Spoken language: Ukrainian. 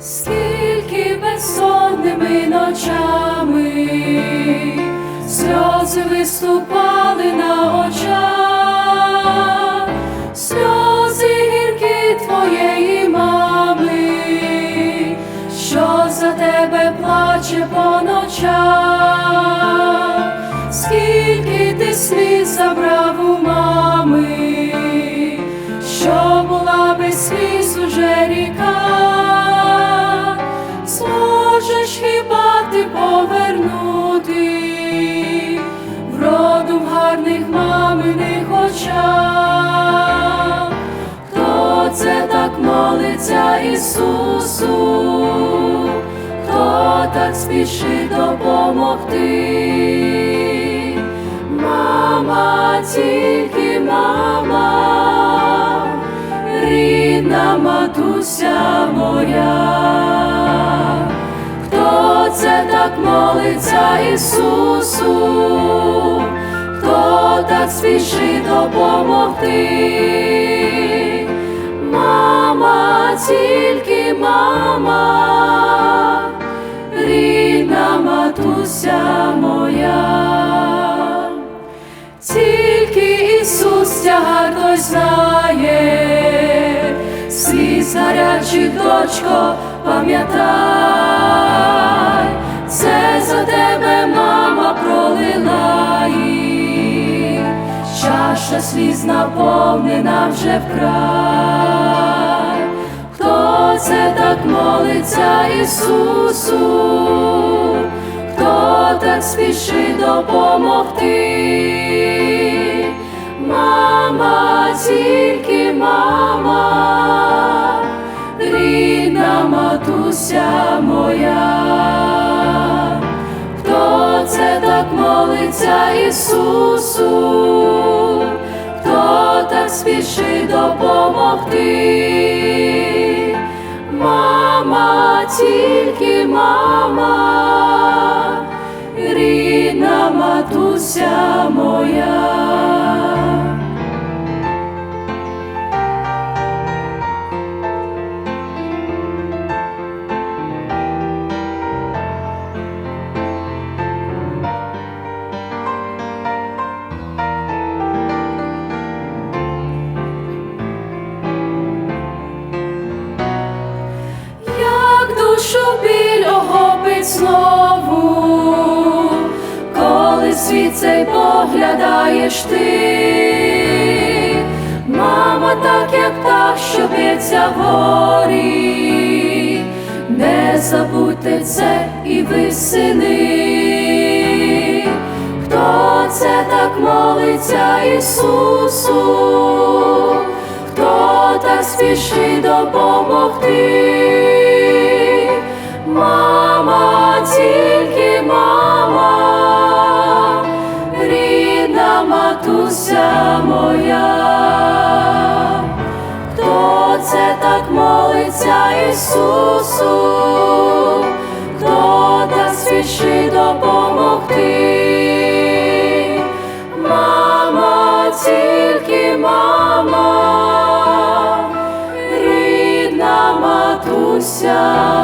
скільки безсонними ночами сльози виступали на очах, сльози гіркі твоєї мами, що за тебе плаче по ночах, скільки ти сліз забрав у мами, молиться Ісусу, хто так спішить допомогти, мама, тільки мама, рідна матуся моя, хто це так молиться Ісусу, хто так спішить допомогти, тільки мама, рідна матуся моя. Тільки Ісус тягар той знає, сліз гарячих, дочко, пам'ятай, це за тебе мама пролила їх, чаша сліз наповнена вже вкрай. Хто це так молиться Ісусу? хто так спішить допомогти, мама, тільки мама, рідна матуся моя, хто це так молиться Ісусу, хто так спішить допомогти, мама, тільки мама рідна матуся моя. Біль охопить знову, коли світ цей поглядаєш ти, мама, так як та, що б'ється горі, не забудьте це і ви сини, хто це так молиться Ісусу, хто так спішить допомогти. Мама, тільки мама, рідна матуся моя, хто це так молиться Ісусу, хто так спішить допомогти, мама, тільки мама, рідна матуся.